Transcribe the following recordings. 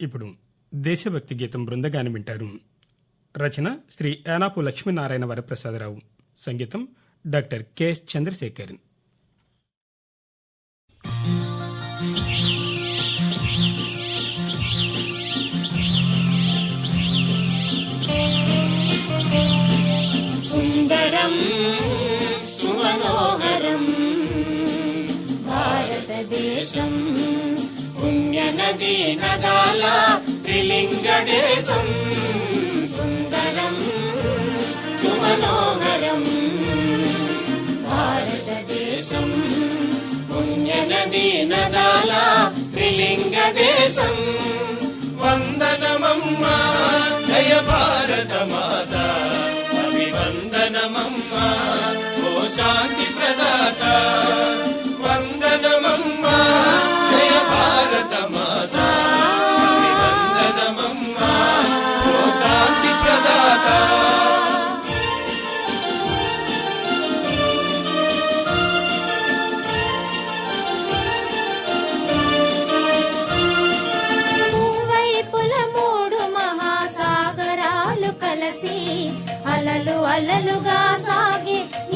ఇప్పుడు దేశభక్తి గీతం బృందగానం వింటారు. రచన శ్రీ యానాపు లక్ష్మీనారాయణ వరప్రసాదరావు. సంగీతం డాక్టర్ కెఎస్ చంద్రశేఖర్. సుందరం సుమనోహరం భారతదేశం పుణ్యనదీ నదాల సుందరం సుమనోహరం. భారతదేశం పుణ్యనదీ నదాల త్రిలింగ దేశం వందనమమ్మా జయ భారత.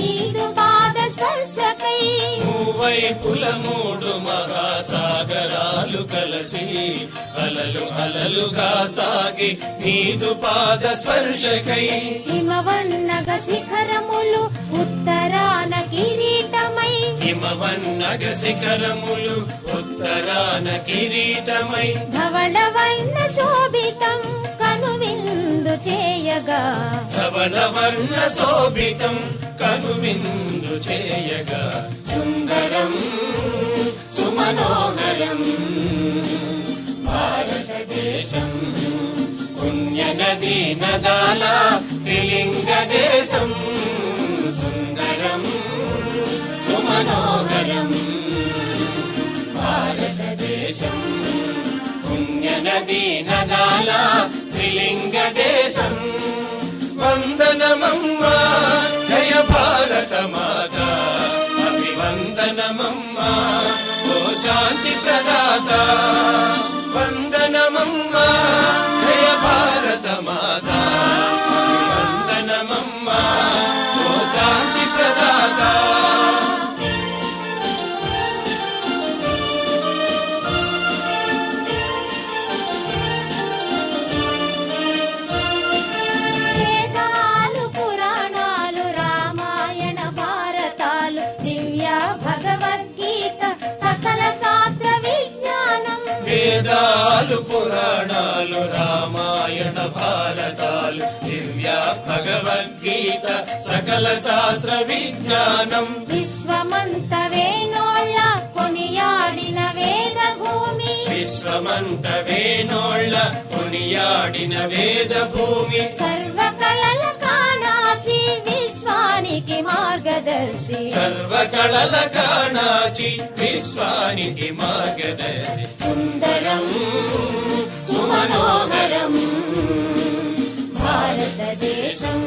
సాగే నీదు పాద స్పర్శకై. మూవైపుల మూడు మహాసాగరాలు కలసి అలలు అలలుగా సాగి నీదు పాద స్పర్శకై. హిమవన్నగ శిఖరములు ఉత్తరాన కిరీటమై. హిమవన్నగ శిఖరములు ఉత్తరాన కిరీటమై. ధవళ వర్ణ శోభితం కనువిందు చేయగా. ధవళ వర్ణ శోభితం కనువిందు చేయగా సుందరం సుమనోహరం. భారతదేశం పుణ్య నదీ నదాల త్రిలింగ దేశం సుందరం సుమనోహరం. భారతదేశం పుణ్య నదీ నదాల త్రిలింగ దేశం వందనమం వేదాలు పురాణాలు రామాయణ భారతాలు దివ్య భగవద్గీత సకల శాస్త్ర విజ్ఞానం. విశ్వమంత వేనోళ్ళ కొనియాడిన వేద భూమి విశ్వమంత వేణోళ్ళ కొనియాడిన వేద భూమి సర్వ మార్గదర్శి. సర్వకళల కాణాచి విశ్వానికి మార్గదర్శి. సుందరం సుమనోహరం భారతదేశం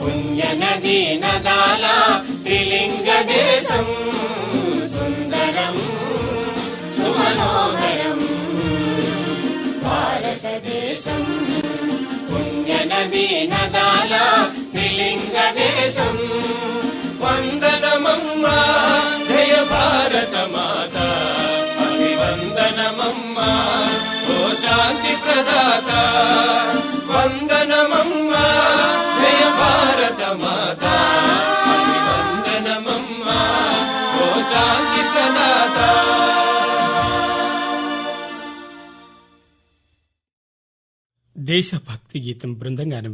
పుణ్యనదీ నదాల త్రిలింగ దేశం సుందరం సుమనోహరం భారతదేశం పుణ్యనదీ నదాల త్రిలింగ దేశం భారత మాత అభివందనమమ్మా ఓ శాంతి ప్రదాత వందనమమ్మా జయ భారత మాత అభివందనమమ్మా ఓ శాంతి ప్రదాత దేశభక్తి గీతం బృందంగానం